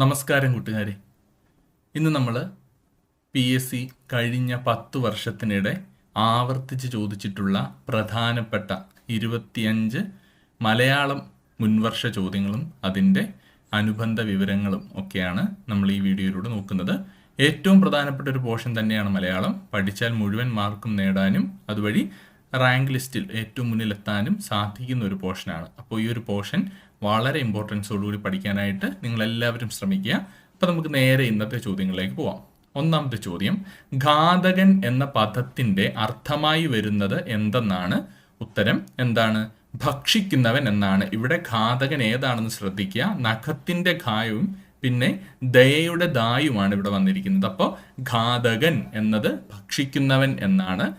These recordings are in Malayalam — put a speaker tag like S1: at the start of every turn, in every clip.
S1: നമസ്കാരം കൂട്ടുകാരെ. ഇന്ന് നമ്മൾ പി എസ് സി കഴിഞ്ഞ പത്ത് വർഷത്തിനിടെ ആവർത്തിച്ച് ചോദിച്ചിട്ടുള്ള പ്രധാനപ്പെട്ട ഇരുപത്തിയഞ്ച് മലയാളം മുൻവർഷ ചോദ്യങ്ങളും അതിന്റെ അനുബന്ധ വിവരങ്ങളും ഒക്കെയാണ് നമ്മൾ ഈ വീഡിയോയിലൂടെ നോക്കുന്നത്. ഏറ്റവും പ്രധാനപ്പെട്ട ഒരു പോർഷൻ തന്നെയാണ് മലയാളം. പഠിച്ചാൽ മുഴുവൻ മാർക്കും നേടാനും അതുവഴി റാങ്ക് ലിസ്റ്റിൽ ഏറ്റവും മുന്നിലെത്താനും സാധിക്കുന്ന ഒരു പോർഷനാണ്. അപ്പോൾ ഈ ഒരു പോർഷൻ വളരെ ഇമ്പോർട്ടൻസോടുകൂടി പഠിക്കാനായിട്ട് നിങ്ങൾ എല്ലാവരും ശ്രമിക്കുക. അപ്പോൾ നമുക്ക് നേരെ ഇന്നത്തെ ചോദ്യങ്ങളിലേക്ക് പോവാം. ഒന്നാമത്തെ ചോദ്യം ഘാതകൻ എന്ന പദത്തിന്റെ അർത്ഥമായി വരുന്നത് എന്തെന്നാണ്? ഉത്തരം എന്താണ്? ഭക്ഷിക്കുന്നവൻ എന്നാണ്. ഇവിടെ ഘാതകൻ ഏതാണെന്ന് ശ്രദ്ധിക്കുക. നഖത്തിന്റെ ഘായവും പിന്നെ ദയയുടെ ദായുമാണ് ഇവിടെ വന്നിരിക്കുന്നത്. അപ്പോൾ ഘാതകൻ എന്നത് ഭക്ഷിക്കുന്നവൻ എന്നാണ്.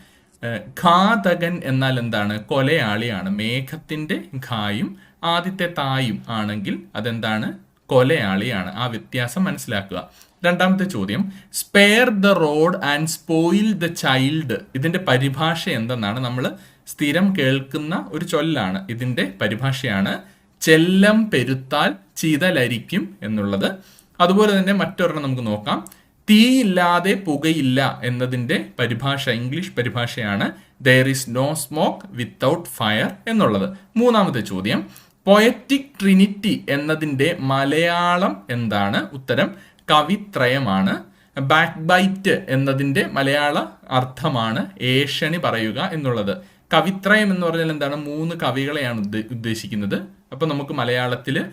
S1: ഘാതകൻ എന്നാൽ എന്താണ്? കൊലയാളിയാണ്. മേഘത്തിന്റെ ഘായും ആദ്യത്തെ തായും ആണെങ്കിൽ അതെന്താണ്? കൊലയാളിയാണ്. ആ വ്യത്യാസം മനസ്സിലാക്കുക. രണ്ടാമത്തെ ചോദ്യം. Spare the road and spoil the child ഇതിന്റെ പരിഭാഷ എന്തെന്നാണ്? നമ്മൾ സ്ഥിരം കേൾക്കുന്ന ഒരു ചൊല്ലാണ്. ഇതിന്റെ പരിഭാഷയാണ് ചെല്ലം പെരുത്താൽ ചിതലരിക്കും എന്നുള്ളത്. അതുപോലെ തന്നെ മറ്റൊരെണ്ണം നമുക്ക് നോക്കാം. തീയില്ലാതെ പുകയില്ല എന്നതിന്റെ പരിഭാഷ English പരിഭാഷയാണ് there is no smoke without fire എന്നുള്ളത്. മൂന്നാമത്തെ ചോദ്യം. പൊയറ്റിക് ട്രിനിറ്റി എന്നതിന്റെ മലയാളം എന്താണ്? ഉത്തരം കവിത്രയമാണ്. ബാക്ക് ബൈറ്റ് എന്നതിന്റെ മലയാള അർത്ഥമാണ് ഏഷണി പറയുക എന്നുള്ളത്. കവിത്രയം എന്ന് പറഞ്ഞാൽ എന്താണ്? മൂന്ന് കവികളെയാണ് ഉദ്ദേശിക്കുന്നത്. അപ്പൊ നമുക്ക് മലയാളത്തിൽ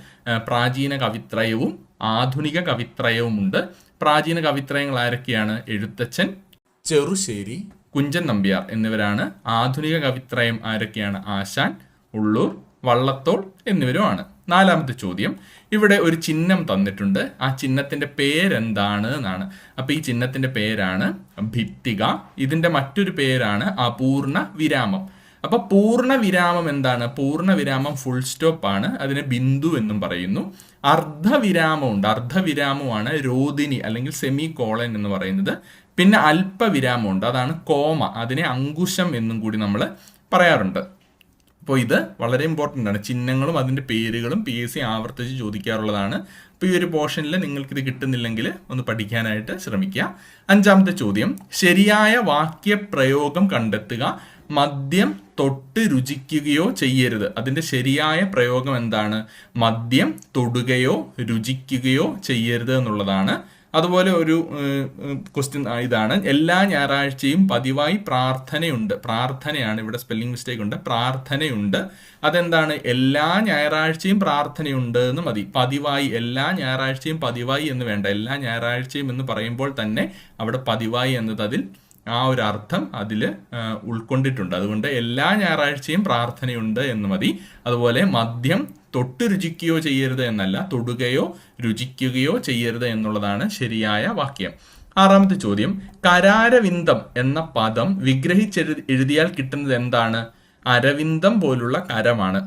S1: പ്രാചീന കവിത്രയവും ആധുനിക കവിത്രയവും ഉണ്ട് പ്രാചീന കവിത്രയങ്ങൾ ആരൊക്കെയാണ് എഴുത്തച്ഛൻ? ചെറുശ്ശേരി കുഞ്ചൻ നമ്പ്യാർ എന്നിവരാണ്. ആധുനിക കവിത്രയം ആരൊക്കെയാണ്? ആശാൻ ഉള്ളൂർ വള്ളത്തോൾ എന്നിവരുമാണ്. നാലാമത്തെ ചോദ്യം. ഇവിടെ ഒരു ചിഹ്നം തന്നിട്ടുണ്ട്. ആ ചിഹ്നത്തിന്റെ പേരെന്താണ് എന്നാണ്. അപ്പൊ ഈ ചിഹ്നത്തിന്റെ പേരാണ് ഭിത്തിക. ഇതിന്റെ മറ്റൊരു പേരാണ് അപൂർണ വിരാമം. അപ്പൊ പൂർണ വിരാമം എന്താണ്? പൂർണ വിരാമം ഫുൾ സ്റ്റോപ്പ് ആണ്. അതിനെ ബിന്ദു എന്നും പറയുന്നു. അർദ്ധവിരാമമുണ്ട്. അർദ്ധവിരാമമാണ് രോദിനി അല്ലെങ്കിൽ സെമി കോളൻ എന്ന് പറയുന്നത്. പിന്നെ അല്പവിരാമമുണ്ട്. അതാണ് കോമ. അതിനെ അങ്കുശം എന്നും കൂടി നമ്മൾ പറയാറുണ്ട്. അപ്പോൾ ഇത് വളരെ ഇമ്പോർട്ടന്റ് ആണ്. ചിഹ്നങ്ങളും അതിന്റെ പേരുകളും പി എസ് സി ആവർത്തിച്ച് ചോദിക്കാറുള്ളതാണ്. അപ്പോൾ ഈ ഒരു പോർഷനിൽ നിങ്ങൾക്കിത് കിട്ടുന്നില്ലെങ്കിൽ ഒന്ന് പഠിക്കാനായിട്ട് ശ്രമിക്കുക. അഞ്ചാമത്തെ ചോദ്യം. ശരിയായ വാക്യപ്രയോഗം കണ്ടെത്തുക. മദ്യം തൊട്ട് രുചിക്കുകയോ ചെയ്യരുത്. അതിന്റെ ശരിയായ പ്രയോഗം എന്താണ്? മദ്യം തൊടുകയോ രുചിക്കുകയോ ചെയ്യരുത് എന്നുള്ളതാണ്. അതുപോലെ ഒരു ക്വസ്റ്റ്യൻ ഇതാണ്. എല്ലാ ഞായറാഴ്ചയും പതിവായി പ്രാർത്ഥനയുണ്ട്. പ്രാർത്ഥനയാണ് ഇവിടെ സ്പെല്ലിംഗ് മിസ്റ്റേക്ക് ഉണ്ട്. പ്രാർത്ഥനയുണ്ട്. അതെന്താണ്? എല്ലാ ഞായറാഴ്ചയും പ്രാർത്ഥനയുണ്ട് എന്ന് മതി. പതിവായി എല്ലാ ഞായറാഴ്ചയും പതിവായി എന്ന് വേണ്ട. എല്ലാ ഞായറാഴ്ചയും എന്ന് പറയുമ്പോൾ തന്നെ അവിടെ പതിവായി എന്നത് അതിൽ ആ ഒരു അർത്ഥം അതിൽ ഉൾക്കൊണ്ടിട്ടുണ്ട്. അതുകൊണ്ട് എല്ലാ ഞായറാഴ്ചയും പ്രാർത്ഥനയുണ്ട് എന്ന് മതി. അതുപോലെ മദ്യം തൊട്ട് രുചിക്കുകയോ ചെയ്യരുത് എന്നല്ല തൊടുകയോ രുചിക്കുകയോ ചെയ്യരുത് എന്നുള്ളതാണ് ശരിയായ വാക്യം. ആറാമത്തെ ചോദ്യം കരാരവിന്ദം എന്ന പദം വിഗ്രഹിച്ചെഴു എഴുതിയാൽ കിട്ടുന്നത് എന്താണ്? അരവിന്ദം പോലുള്ള കരമാണ്.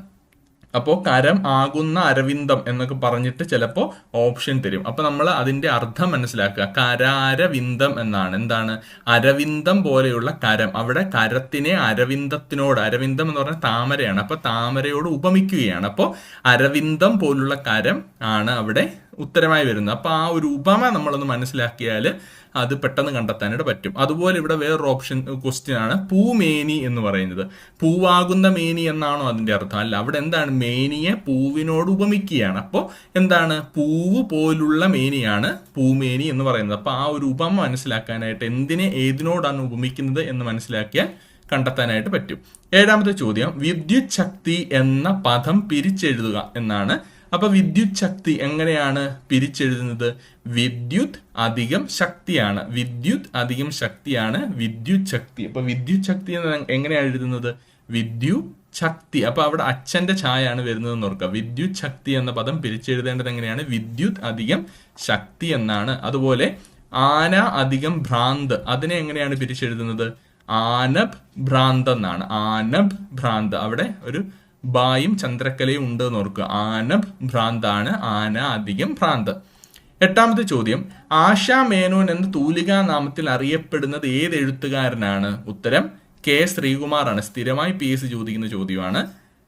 S1: അപ്പോൾ കരം ആകുന്ന അരവിന്ദം എന്നൊക്കെ പറഞ്ഞിട്ട് ചിലപ്പോൾ ഓപ്ഷൻ തരും. അപ്പൊ നമ്മൾ അതിന്റെ അർത്ഥം മനസ്സിലാക്കുക. കരാരവിന്ദം എന്നാണ്. എന്താണ്? അരവിന്ദം പോലെയുള്ള കരം. അവിടെ കരത്തിനെ അരവിന്ദത്തിനോട് അരവിന്ദം എന്ന് പറഞ്ഞാൽ താമരയാണ്. അപ്പോൾ താമരയോട് ഉപമിക്കുകയാണ്. അപ്പോൾ അരവിന്ദം പോലുള്ള കരം ആണ് അവിടെ ഉത്തരമായി വരുന്നത് അപ്പോൾ ആ ഒരു ഉപമ നമ്മളൊന്ന് മനസ്സിലാക്കിയാൽ അത് പെട്ടെന്ന് കണ്ടെത്താനായിട്ട് പറ്റും. അതുപോലെ ഇവിടെ വേറൊരു ഓപ്ഷൻ ക്വസ്റ്റ്യൻ ആണ് പൂമേനി എന്ന് പറയുന്നത്. പൂവാകുന്ന മേനി എന്നാണോ അതിന്റെ അർത്ഥം? അല്ല അവിടെ എന്താണ്? മേനിയെ പൂവിനോട് ഉപമിക്കുകയാണ്. അപ്പോൾ എന്താണ്? പൂവ് പോലുള്ള മേനിയാണ് പൂമേനി എന്ന് പറയുന്നത്. അപ്പോൾ ആ ഒരു ഉപമ മനസ്സിലാക്കാനായിട്ട് എന്തിനെ ഏതിനോടാണ് ഉപമിക്കുന്നത് എന്ന് മനസ്സിലാക്കിയാൽ കണ്ടെത്താനായിട്ട് പറ്റും. ഏഴാമത്തെ ചോദ്യം വിദ്യുച്ഛക്തി എന്ന പദം പിരിച്ചെഴുതുക എന്നാണ് അപ്പൊ വിദ്യുത് ശക്തി എങ്ങനെയാണ് പിരിച്ചെഴുതുന്നത്? വിദ്യുത് അധികം ശക്തിയാണ്. വിദ്യുത് അധികം ശക്തിയാണ് വിദ്യുത് ശക്തി. അപ്പൊ വിദ്യുത് ശക്തി എങ്ങനെയാണ് എഴുതുന്നത്? വിദ്യു ശക്തി. അപ്പൊ അവിടെ അച്ഛന്റെ ഛായയാണ് വരുന്നത് എന്ന് ഓർക്കുക. വിദ്യുത് ശക്തി എന്ന പദം പിരിച്ചെഴുതേണ്ടത് എങ്ങനെയാണ്? വിദ്യുത് അധികം ശക്തി എന്നാണ്. അതുപോലെ ആന അധികം ഭ്രാന്ത്. അതിനെ എങ്ങനെയാണ് പിരിച്ചെഴുതുന്നത്? ആനബ് ഭ്രാന്ത് എന്നാണ്. ആനബ് ഭ്രാന്ത്. അവിടെ ഒരു ബായും ചന്ദ്രക്കലയും ഉണ്ട് എന്ന് ഓർക്കുക. ആനബ് ഭ്രാന്താണ് ആന അധികം ഭ്രാന്ത്. എട്ടാമത്തെ ചോദ്യം ആശാ മേനോൻ എന്ന തൂലികാ നാമത്തിൽ അറിയപ്പെടുന്നത് ഏത് എഴുത്തുകാരനാണ്? ഉത്തരം കെ ശ്രീകുമാറാണ്. സ്ഥിരമായി പി എസ് ചോദിക്കുന്ന ചോദ്യമാണ്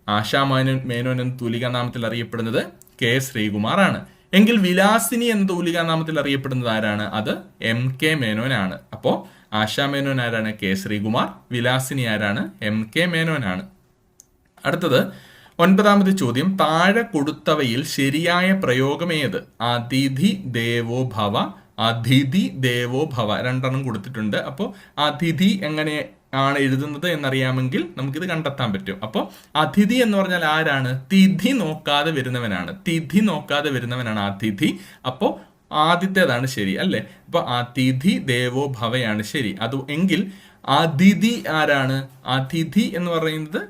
S1: ആശാ മേനോൻ മേനോൻ എന്ന തൂലികാ നാമത്തിൽ അറിയപ്പെടുന്നത് കെ ശ്രീകുമാറാണ്. എങ്കിൽ വിലാസിനി എന്ന തൂലികാ നാമത്തിൽ അറിയപ്പെടുന്നത് ആരാണ്? അത് എം കെ മേനോനാണ്. അപ്പോ ആശാ മേനോൻ ആരാണ്? കെ ശ്രീകുമാർ വിലാസിനി ആരാണ്? എം കെ മേനോനാണ്. അടുത്തത് ഒൻപതാമത് ചോദ്യം താഴെ കൊടുത്തവയിൽ ശരിയായ പ്രയോഗം ഏത്? അതിഥി ദേവോ ഭവ അതിഥി ദേവോ ഭവ രണ്ടെണ്ണം കൊടുത്തിട്ടുണ്ട്. അപ്പോൾ അതിഥി എങ്ങനെ ആണ് എഴുതുന്നത് എന്നറിയാമെങ്കിൽ നമുക്കിത് കണ്ടെത്താൻ പറ്റും. അപ്പോൾ അതിഥി എന്ന് പറഞ്ഞാൽ ആരാണ്? തിഥി നോക്കാതെ വരുന്നവനാണ്. തിഥി നോക്കാതെ വരുന്നവനാണ് അതിഥി. അപ്പോൾ ആദ്യത്തേതാണ് ശരി അല്ലേ? അപ്പോൾ അതിഥി ദേവോ ഭവയാണ് ശരി. അത് എങ്കിൽ അതിഥി ആരാണ്? അതിഥി എന്ന് പറയുന്നത്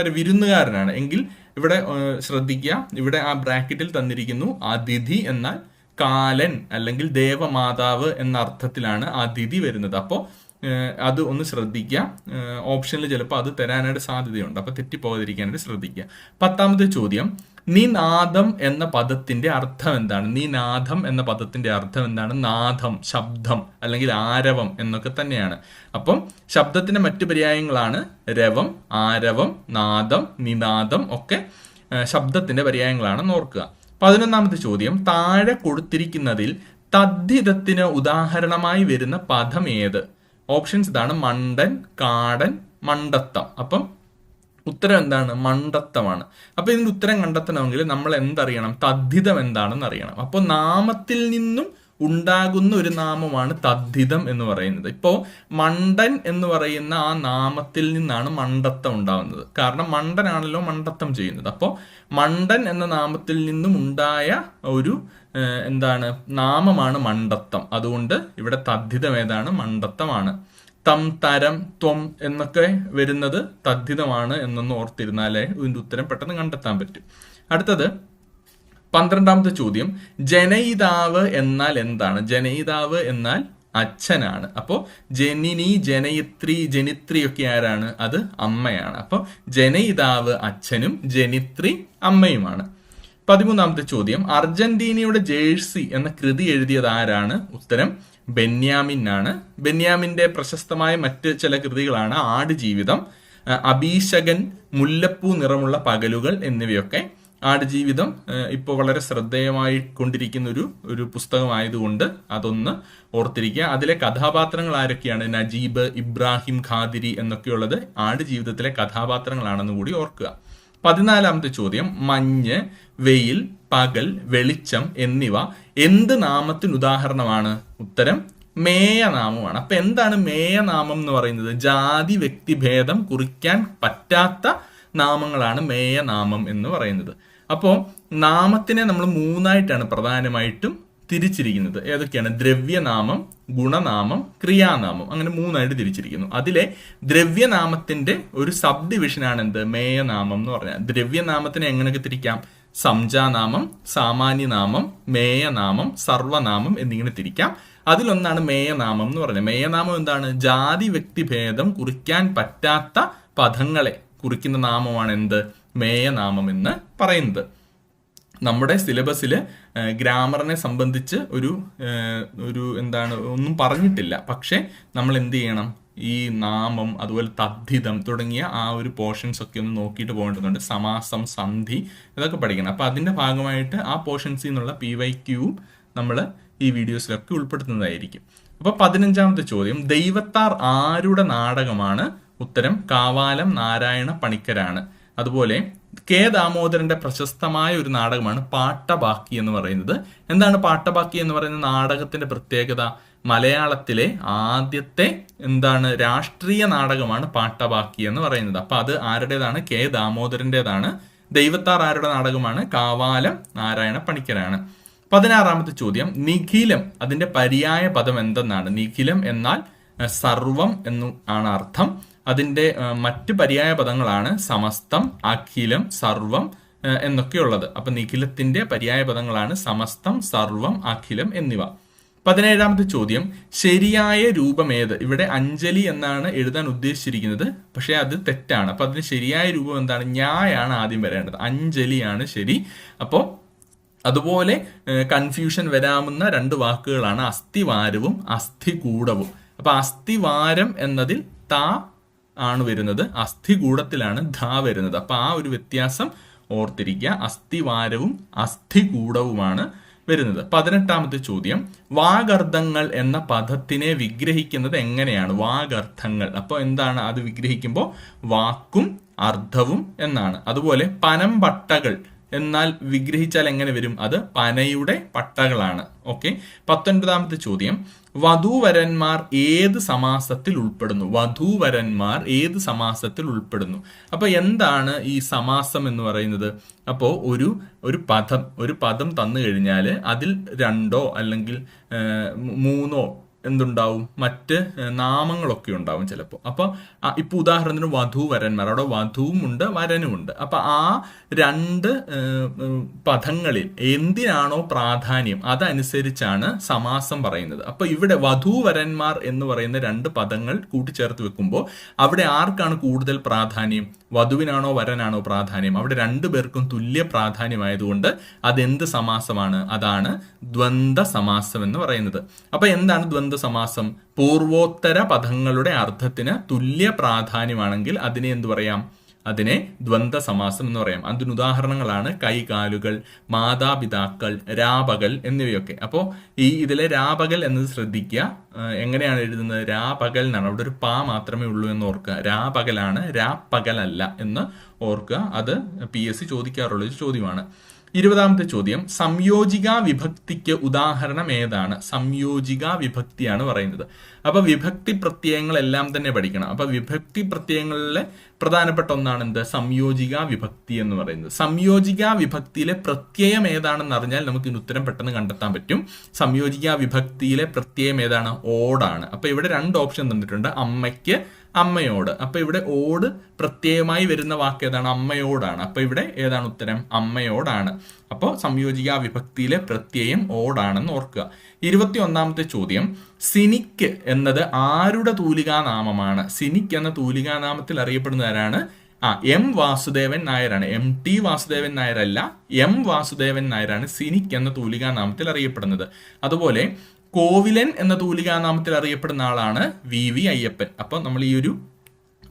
S1: ഒരു വിരുന്നുകാരനാണ്. എങ്കിൽ ഇവിടെ ശ്രദ്ധിക്കുക. ഇവിടെ ആ ബ്രാക്കറ്റിൽ തന്നിരിക്കുന്നു അതിഥി എന്നാൽ കാലൻ അല്ലെങ്കിൽ ദേവമാതാവ് എന്ന അർത്ഥത്തിലാണ് അതിഥി വരുന്നത്. അപ്പോൾ അത് ഒന്ന് ശ്രദ്ധിക്കുക. ഓപ്ഷനിൽ ചിലപ്പോൾ അത് തരാനായിട്ട് സാധ്യതയുണ്ട്. അപ്പോൾ തെറ്റിപ്പോകാതിരിക്കാനായിട്ട് ശ്രദ്ധിക്കുക. പത്താമത്തെ ചോദ്യം. നിനാദം എന്ന പദത്തിന്റെ അർത്ഥം എന്താണ്? നിനാദം എന്ന പദത്തിന്റെ അർത്ഥം എന്താണ്? നാദം ശബ്ദം അല്ലെങ്കിൽ ആരവം എന്നൊക്കെ തന്നെയാണ്. അപ്പം ശബ്ദത്തിന്റെ മറ്റു പര്യായങ്ങളാണ് രവം ആരവം നാദം നിനാദം ഒക്കെ ശബ്ദത്തിന്റെ പര്യായങ്ങളാണെന്ന് ഓർക്കുക. പതിനൊന്നാമത്തെ ചോദ്യം. താഴെ കൊടുത്തിരിക്കുന്നതിൽ തദ്ധിതത്തിന് ഉദാഹരണമായി വരുന്ന പദം ഏത്? ഓപ്ഷൻസ് ഇതാണ് മണ്ടൻ കാടൻ മണ്ടത്തം. അപ്പം ഉത്തരം എന്താണ്? മണ്ടത്തമാണ്. അപ്പൊ ഇതിന്റെ ഉത്തരം കണ്ടെത്തണമെങ്കിൽ നമ്മൾ എന്തറിയണം? തദ്ധിതം എന്താണെന്ന് അറിയണം. അപ്പോൾ നാമത്തിൽ നിന്നും ഉണ്ടാകുന്ന ഒരു നാമമാണ് തദ്ധിതം എന്ന് പറയുന്നത്. ഇപ്പോ മണ്ടൻ എന്ന് പറയുന്ന ആ നാമത്തിൽ നിന്നാണ് മണ്ടത്തം ഉണ്ടാവുന്നത്. കാരണം മണ്ടനാണല്ലോ മണ്ടത്തം ചെയ്യുന്നത്. അപ്പോൾ മണ്ടൻ എന്ന നാമത്തിൽ നിന്നും ഉണ്ടായ ഒരു എന്താണ്? നാമമാണ് മണ്ടത്തം. അതുകൊണ്ട് ഇവിടെ തദ്ധിതം ഏതാണ്? മണ്ടത്തമാണ്. തം തരം ത്വം എന്നൊക്കെ വരുന്നത് തദ്ധിതമാണ് എന്നൊന്ന് ഓർത്തിരുന്നാലേ ഇതിന്റെ ഉത്തരം പെട്ടെന്ന് കണ്ടെത്താൻ പറ്റും. അടുത്തത് പന്ത്രണ്ടാമത്തെ ചോദ്യം. ജനയിതാവ് എന്നാൽ എന്താണ്? ജനയിതാവ് എന്നാൽ അച്ഛനാണ്. അപ്പോൾ ജനിനി ജനയിത്രി ജനിത്രി ഒക്കെ ആരാണ്? അത് അമ്മയാണ്. അപ്പോൾ ജനയിതാവ് അച്ഛനും ജനിത്രി അമ്മയുമാണ്. പതിമൂന്നാമത്തെ ചോദ്യം. അർജന്റീനയുടെ ജേഴ്സി എന്ന കൃതി എഴുതിയത് ആരാണ്? ഉത്തരം ബെന്യാമിൻ ആണ് ബെന്യാമിന്റെ പ്രശസ്തമായ മറ്റ് ചില കൃതികളാണ് ആട് ജീവിതം അഭീഷകൻ മുല്ലപ്പൂ നിറമുള്ള പകലുകൾ എന്നിവയൊക്കെ. ആട് ജീവിതം ഇപ്പോൾ വളരെ ശ്രദ്ധേയമായി കൊണ്ടിരിക്കുന്ന ഒരു ഒരു പുസ്തകമായതുകൊണ്ട് അതൊന്ന് ഓർത്തിരിക്കുക. അതിലെ കഥാപാത്രങ്ങൾ ആരൊക്കെയാണ്? നജീബ് ഇബ്രാഹിം ഖാദിരി എന്നൊക്കെയുള്ളത് ആടുജീവിതത്തിലെ കഥാപാത്രങ്ങളാണെന്ന് കൂടി ഓർക്കുക. പതിനാലാമത്തെ ചോദ്യം മഞ്ഞ് വെയിൽ പകൽ വെളിച്ചം എന്നിവ എന്ത് നാമത്തിന് ഉദാഹരണമാണ് ഉത്തരം മേയനാമമാണ്. അപ്പൊ എന്താണ് മേയനാമം എന്ന് പറയുന്നത്? ജാതി വ്യക്തിഭേദം കുറിക്കാൻ പറ്റാത്ത നാമങ്ങളാണ് മേയനാമം എന്ന് പറയുന്നത്. അപ്പോൾ നാമത്തിനെ നമ്മൾ മൂന്നായിട്ടാണ് പ്രധാനമായിട്ടും തിരിച്ചിരിക്കുന്നത്. ഏതൊക്കെയാണ്? ദ്രവ്യനാമം ഗുണനാമം ക്രിയാനാമം. അങ്ങനെ മൂന്നായിട്ട് തിരിച്ചിരിക്കുന്നു. അതിലെ ദ്രവ്യനാമത്തിന്റെ ഒരു സബ് ഡിവിഷനാണ് എന്ത് മേയനാമം എന്ന് പറഞ്ഞാൽ. ദ്രവ്യനാമത്തിനെ എങ്ങനെയൊക്കെ തിരിക്കാം? സംജാനാമം സാമാന്യനാമം മേയനാമം സർവനാമം എന്നിങ്ങനെ തിരിക്കാം. അതിലൊന്നാണ് മേയനാമം എന്ന് പറയുന്നത് മേയനാമം എന്താണ്? ജാതി വ്യക്തിഭേദം കുറിക്കാൻ പറ്റാത്ത പദങ്ങളെ. കുറിക്കുന്ന നാമമാണ് എന്ത്? മേയനാമം എന്ന് പറയുന്നത്. നമ്മുടെ സിലബസിൽ ഗ്രാമറിനെ സംബന്ധിച്ച് ഒരു ഒരു എന്താണ് ഒന്നും പറഞ്ഞിട്ടില്ല. പക്ഷേ നമ്മൾ എന്ത് ചെയ്യണം? ഈ നാമം അതുപോലെ തദ്ധിതം തുടങ്ങിയ ആ ഒരു പോർഷൻസ് ഒക്കെ ഒന്ന് നോക്കിയിട്ട് പോകേണ്ടതുണ്ട്. സമാസം സന്ധി ഇതൊക്കെ പഠിക്കണം. അപ്പൊ അതിന്റെ ഭാഗമായിട്ട് ആ പോർഷൻസിൽ നിന്നുള്ള പി വൈ ക്യൂ നമ്മൾ ഈ വീഡിയോസിലൊക്കെ ഉൾപ്പെടുത്തുന്നതായിരിക്കും. അപ്പൊ പതിനഞ്ചാമത്തെ ചോദ്യം ദൈവത്താർ ആരുടെ നാടകമാണ്? ഉത്തരം കാവാലം നാരായണ പണിക്കരാണ്. അതുപോലെ കെ ദാമോദരന്റെ പ്രശസ്തമായ ഒരു നാടകമാണ് പാട്ടബാക്കി എന്ന് പറയുന്നത്. എന്താണ് പാട്ടബാക്കി എന്ന് പറയുന്ന നാടകത്തിന്റെ പ്രത്യേകത? മലയാളത്തിലെ ആദ്യത്തെ എന്താണ് രാഷ്ട്രീയ നാടകമാണ് പാട്ടബാക്കി എന്ന് പറയുന്നത്. അപ്പൊ അത് ആരുടേതാണ്? കെ ദാമോദരന്റേതാണ്. ദൈവത്താർ ആരുടെ നാടകമാണ്? കാവാലം നാരായണ പണിക്കരാണ്. പതിനാറാമത്തെ ചോദ്യം. നിഖിലം അതിന്റെ പര്യായ പദം എന്തെന്നാണ്? നിഖിലം എന്നാൽ സർവം എന്നു ആണ് അർത്ഥം. അതിന്റെ മറ്റ് പര്യായ പദങ്ങളാണ് സമസ്തം അഖിലം സർവം എന്നൊക്കെയുള്ളത്. അപ്പൊ നിഖിലത്തിന്റെ പര്യായ പദങ്ങളാണ് സമസ്തം സർവം അഖിലം എന്നിവ. പതിനേഴാമത്തെ ചോദ്യം. ശരിയായ രൂപം ഏത്? ഇവിടെ അഞ്ജലി എന്നാണ് എഴുതാൻ ഉദ്ദേശിച്ചിരിക്കുന്നത്. പക്ഷേ അത് തെറ്റാണ്. അപ്പൊ അതിന് ശരിയായ രൂപം എന്താണ്? ഞായാണ് ആദ്യം വരേണ്ടത്. അഞ്ജലിയാണ് ശരി. അപ്പോൾ അതുപോലെ കൺഫ്യൂഷൻ വരാവുന്ന രണ്ട് വാക്കുകളാണ് അസ്ഥിവാരവും അസ്ഥികൂടവും. അപ്പൊ അസ്ഥിവാരം എന്നതിൽ താ ആണ് വരുന്നത് അസ്ഥികൂടത്തിലാണ് ധ വരുന്നത്. അപ്പൊ ആ ഒരു വ്യത്യാസം ഓർത്തിരിക്കുക അസ്ഥിവാരവും അസ്ഥികൂടവുമാണ് വരുന്നത്. പതിനെട്ടാമത്തെ ചോദ്യം വാഗർദ്ധങ്ങൾ എന്ന പദത്തിനെ വിഗ്രഹിക്കുന്നത് എങ്ങനെയാണ്? വാഗർദ്ധങ്ങൾ. അപ്പോൾ എന്താണ് അത് വിഗ്രഹിക്കുമ്പോൾ വാക്കും അർത്ഥവും എന്നാണ്. അതുപോലെ പനംപട്ടകൾ എന്നാൽ വിഗ്രഹിച്ചാൽ എങ്ങനെ വരും? അത് പനയുടെ പട്ടകളാണ്. ഓക്കെ പത്തൊൻപതാമത്തെ ചോദ്യം. വധൂവരന്മാർ ഏത് സമാസത്തിൽ ഉൾപ്പെടുന്നു? വധൂവരന്മാർ ഏത് സമാസത്തിൽ ഉൾപ്പെടുന്നു? അപ്പൊ എന്താണ് ഈ സമാസം എന്ന് പറയുന്നത്? അപ്പോൾ ഒരു ഒരു പദം ഒരു പദം തന്നു കഴിഞ്ഞാൽ അതിൽ രണ്ടോ അല്ലെങ്കിൽ മൂന്നോ എന്തുണ്ടാവും? മറ്റ് നാമങ്ങളൊക്കെ ഉണ്ടാവും ചിലപ്പോൾ അപ്പോൾ ഇപ്പോൾ ഉദാഹരണത്തിന് വധു വരന്മാർ. അവിടെ വധുവും ഉണ്ട് വരനുമുണ്ട്. അപ്പോൾ ആ രണ്ട് പദങ്ങളിൽ എന്തിനാണോ പ്രാധാന്യം അതനുസരിച്ചാണ് സമാസം പറയുന്നത്. അപ്പോൾ ഇവിടെ വധു വരന്മാർ എന്ന് പറയുന്ന രണ്ട് പദങ്ങൾ കൂട്ടിച്ചേർത്ത് വെക്കുമ്പോൾ അവിടെ ആർക്കാണ് കൂടുതൽ പ്രാധാന്യം? വധുവിനാണോ വരനാണോ പ്രാധാന്യം? അവിടെ രണ്ടു പേർക്കും തുല്യ പ്രാധാന്യമായതുകൊണ്ട് അതെന്ത് സമാസമാണ്? അതാണ് ദ്വന്ദ് സമാസം എന്ന് പറയുന്നത്. അപ്പൊ എന്താണ് ദ്വന്ദ് സമാസം പൂർവോത്തര പദങ്ങളുടെ അർത്ഥത്തിന് തുല്യ പ്രാധാന്യമാണെങ്കിൽ അതിനെ എന്തു പറയാം? അതിനെ ദ്വന്ദ് സമാസം എന്ന് പറയാം. അതിന് ഉദാഹരണങ്ങളാണ് കൈകാലുകൾ മാതാപിതാക്കൾ രാപകൽ എന്നിവയൊക്കെ. അപ്പോൾ ഈ ഇതിലെ രാപകൽ എന്നത് ശ്രദ്ധിക്കുക. എങ്ങനെയാണ് എഴുതുന്നത്? രാപകൽ എന്നാണ്. അവിടെ ഒരു പാ മാത്രമേ ഉള്ളൂ എന്ന് ഓർക്കുക. രാപകലാണ് രാപ്പകലല്ല എന്ന് ഓർക്കുക. അത് പി എസ് സി ചോദിക്കാറുള്ള ഒരു ചോദ്യമാണ്. ഇരുപതാമത്തെ ചോദ്യം സംയോജിക വിഭക്തിക്ക് ഉദാഹരണം ഏതാണ്? സംയോജിക വിഭക്തിയാണ് പറയുന്നത്. അപ്പൊ വിഭക്തി പ്രത്യയങ്ങളെല്ലാം തന്നെ പഠിക്കണം. അപ്പൊ വിഭക്തി പ്രത്യയങ്ങളിലെ പ്രധാനപ്പെട്ട ഒന്നാണ് എന്ത് സംയോജിക വിഭക്തി എന്ന് പറയുന്നത്. സംയോജിക വിഭക്തിയിലെ പ്രത്യയം ഏതാണെന്ന് അറിഞ്ഞാൽ നമുക്ക് ഇതിന് ഉത്തരം പെട്ടെന്ന് കണ്ടെത്താൻ പറ്റും. സംയോജിക വിഭക്തിയിലെ പ്രത്യയം ഏതാണ്? ഓടാണ്. അപ്പൊ ഇവിടെ രണ്ട് ഓപ്ഷൻ തന്നിട്ടുണ്ട്. അമ്മയ്ക്ക് അമ്മയോട്. അപ്പൊ ഇവിടെ ഓട് പ്രത്യേകമായി വരുന്ന വാക്ക് ഏതാണ്? അമ്മയോടാണ്. അപ്പൊ ഇവിടെ ഏതാണ് ഉത്തരം? അമ്മയോടാണ്. അപ്പോൾ സംയോജിക വിഭക്തിയിലെ പ്രത്യയം ഓടാണെന്ന് ഓർക്കുക. ഇരുപത്തി ഒന്നാമത്തെ ചോദ്യം. സിനിക്ക് എന്നത് ആരുടെ തൂലികാനാമമാണ്? സിനിക്ക് എന്ന തൂലികാനാമത്തിൽ അറിയപ്പെടുന്ന ആരാണ്? ആ എം വാസുദേവൻ നായരാണ്. എം ടി വാസുദേവൻ നായരല്ല. എം വാസുദേവൻ നായരാണ് സിനിക്ക് എന്ന തൂലികാനാമത്തിൽ അറിയപ്പെടുന്നത്. അതുപോലെ കോവിലൻ എന്ന തൂലികാനാമത്തിൽ അറിയപ്പെടുന്ന ആളാണ് വി വി അയ്യപ്പൻ. അപ്പോൾ നമ്മൾ ഈ ഒരു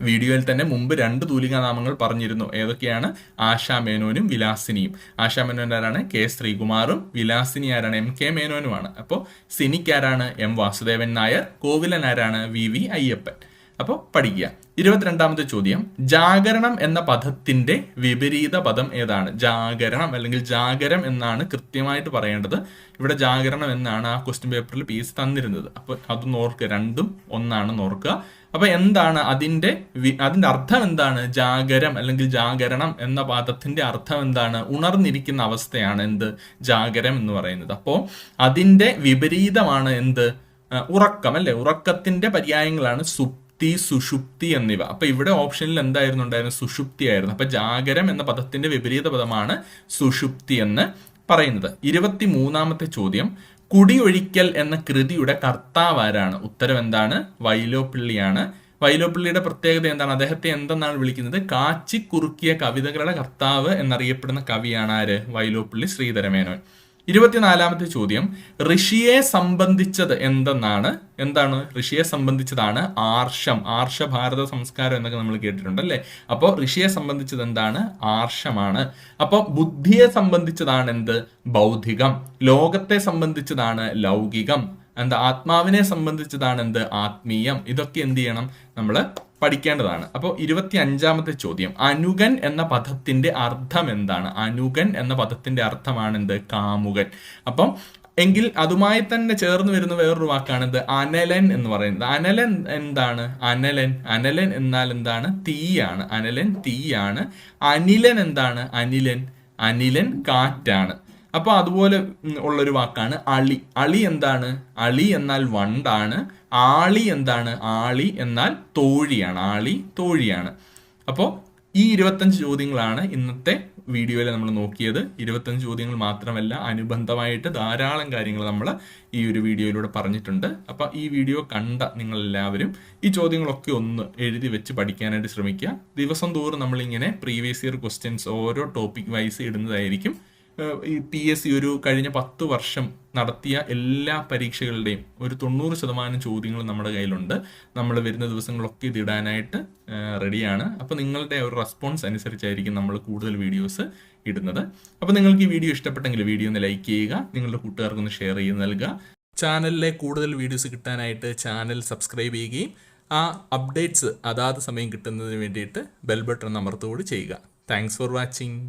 S1: വീഡിയോയിൽ തന്നെ മുമ്പ് രണ്ട് തൂലികാനാമങ്ങൾ പറഞ്ഞിരുന്നു. ഏതൊക്കെയാണ്? ആശാ മേനോനും വിലാസിനിയും. ആശാ മേനോൻ ആരാണ്? കെ ശ്രീകുമാറും വിലാസിനി ആരാണ്? എം കെ മേനോനുമാണ്. അപ്പോൾ സിനിക്ക് ആരാണ്? എം വാസുദേവൻ നായർ. കോവിലൻ ആരാണ്? V V Ayyappan. അപ്പോൾ പഠിക്കുക. ഇരുപത്തിരണ്ടാമത്തെ ചോദ്യം. ജാഗരണം എന്ന പദത്തിന്റെ വിപരീത പദം ഏതാണ്? ജാഗരണം അല്ലെങ്കിൽ ജാഗരം എന്നാണ് കൃത്യമായിട്ട് പറയേണ്ടത്. ഇവിടെ ജാഗരണം എന്നാണ് ആ ക്വസ്റ്റ്യൻ പേപ്പറിൽ പീസ് തന്നിരുന്നത്. അപ്പോൾ അത് നോർക്കുക രണ്ടും ഒന്നാണ് നോർക്കുക അപ്പൊ എന്താണ് അതിന്റെ അതിന്റെ അർത്ഥം എന്താണ്? ജാഗരം അല്ലെങ്കിൽ ജാഗരണം എന്ന പദത്തിന്റെ അർത്ഥം എന്താണ്? ഉണർന്നിരിക്കുന്ന അവസ്ഥയാണ് എന്ത്? ജാഗരം എന്ന് പറയുന്നത്. അപ്പോൾ അതിന്റെ വിപരീതമാണ് എന്ത്? ഉറക്കം അല്ലെ? ഉറക്കത്തിന്റെ പര്യായങ്ങളാണ് സുപ് സുപ്തി സുഷുപ്തി എന്നിവ. അപ്പൊ ഇവിടെ ഓപ്ഷനിൽ എന്തായിരുന്നു ഉണ്ടായിരുന്നത് സുഷുപ്തി ആയിരുന്നു. അപ്പൊ ജാഗരം എന്ന പദത്തിന്റെ വിപരീത പദമാണ് സുഷുപ്തി എന്ന് പറയുന്നത്. ഇരുപത്തി മൂന്നാമത്തെ ചോദ്യം. കുടിയൊഴിക്കൽ എന്ന കൃതിയുടെ കർത്താവ് ആരാണ്? ഉത്തരം എന്താണ്? വൈലോപ്പിള്ളിയാണ്. വൈലോപ്പിള്ളിയുടെ പ്രത്യേകത എന്താണ്? അദ്ദേഹത്തെ എന്തെന്നാണ് വിളിക്കുന്നത്? കാച്ചി കുറുക്കിയ കവിതകളുടെ കർത്താവ് എന്നറിയപ്പെടുന്ന കവിയാണ് ആര്? വൈലോപ്പിള്ളി ശ്രീധരമേനോൻ. ഇരുപത്തിനാലാമത്തെ ചോദ്യം ഋഷിയെ സംബന്ധിച്ചത് എന്തെന്നാണ്? എന്താണ്? ഋഷിയെ സംബന്ധിച്ചതാണ് ആർഷം ആർഷഭാരത സംസ്കാരം എന്നൊക്കെ നമ്മൾ കേട്ടിട്ടുണ്ട് അല്ലേ അപ്പോൾ ഋഷിയെ സംബന്ധിച്ചത് എന്താണ്? ആർഷമാണ്. അപ്പോൾ ബുദ്ധിയെ സംബന്ധിച്ചതാണ് എന്ത്? ബൗദ്ധികം. ലോകത്തെ സംബന്ധിച്ചതാണ് ലൗകികം. എന്താ? ആത്മാവിനെ സംബന്ധിച്ചതാണ് എന്ത്? ആത്മീയം. ഇതൊക്കെ എന്ത് ചെയ്യണം? നമ്മൾ പഠിക്കേണ്ടതാണ്. അപ്പോൾ ഇരുപത്തി അഞ്ചാമത്തെ ചോദ്യം. അനുഗൻ എന്ന പദത്തിന്റെ അർത്ഥം എന്താണ്? അനുഗൻ എന്ന പദത്തിന്റെ അർത്ഥമാണ് എന്ത് കാമുകൻ. അപ്പം എങ്കിൽ അതുമായി തന്നെ ചേർന്ന് വരുന്ന വേറൊരു വാക്കാണ് ഇത് അനലൻ എന്ന് പറയുന്നത്. അനലൻ എന്താണ്? അനലൻ. അനലൻ എന്നാൽ എന്താണ്? തീയാണ്. അനലൻ തീയാണ്. അനിലൻ എന്താണ്? അനിലൻ. അനിലൻ കാറ്റാണ്. അപ്പോൾ അതുപോലെ ഉള്ളൊരു വാക്കാണ് അളി. അളി എന്താണ്? അളി എന്നാൽ വണ്ടാണ്. ആളി എന്താണ്? ആളി എന്നാൽ തോഴിയാണ്. ആളി തോഴിയാണ്. അപ്പോൾ ഈ ഇരുപത്തഞ്ച് ചോദ്യങ്ങളാണ് ഇന്നത്തെ വീഡിയോയിൽ നമ്മൾ നോക്കിയത്. ഇരുപത്തഞ്ച് ചോദ്യങ്ങൾ മാത്രമല്ല അനുബന്ധമായിട്ട് ധാരാളം കാര്യങ്ങൾ നമ്മൾ ഈ ഒരു വീഡിയോയിലൂടെ പറഞ്ഞിട്ടുണ്ട്. അപ്പോൾ ഈ വീഡിയോ കണ്ട നിങ്ങളെല്ലാവരും ഈ ചോദ്യങ്ങളൊക്കെ ഒന്ന് എഴുതി വെച്ച് പഠിക്കാനായിട്ട് ശ്രമിക്കുക. ദിവസം തോറും നമ്മളിങ്ങനെ പ്രീവിയസ് ഇയർ ക്വസ്റ്റ്യൻസ് ഓരോ ടോപ്പിക് വൈസ് ഇടുന്നതായിരിക്കും. ഈ പി എസ് സി ഒരു കഴിഞ്ഞ പത്ത് വർഷം നടത്തിയ എല്ലാ പരീക്ഷകളുടെയും ഒരു തൊണ്ണൂറ് ശതമാനം ചോദ്യങ്ങൾ നമ്മുടെ കയ്യിലുണ്ട്. നമ്മൾ വരുന്ന ദിവസങ്ങളൊക്കെ ഇത് ഇടാനായിട്ട് റെഡിയാണ് അപ്പോൾ നിങ്ങളുടെ ഒരു റെസ്പോൺസ് അനുസരിച്ചായിരിക്കും നമ്മൾ കൂടുതൽ വീഡിയോസ് ഇടുന്നത്. അപ്പോൾ നിങ്ങൾക്ക് ഈ വീഡിയോ ഇഷ്ടപ്പെട്ടെങ്കിൽ വീഡിയോ ഒന്ന് ലൈക്ക് ചെയ്യുക നിങ്ങളുടെ കൂട്ടുകാർക്കൊന്ന് ഷെയർ ചെയ്ത് നൽകുക. ചാനലിലെ കൂടുതൽ വീഡിയോസ് കിട്ടാനായിട്ട് ചാനൽ സബ്സ്ക്രൈബ് ചെയ്യുകയും ആ അപ്ഡേറ്റ്സ് അതാത് സമയം കിട്ടുന്നതിന് വേണ്ടിയിട്ട് ബെൽ ബട്ടൺ ചെയ്യുക. Thanks for watching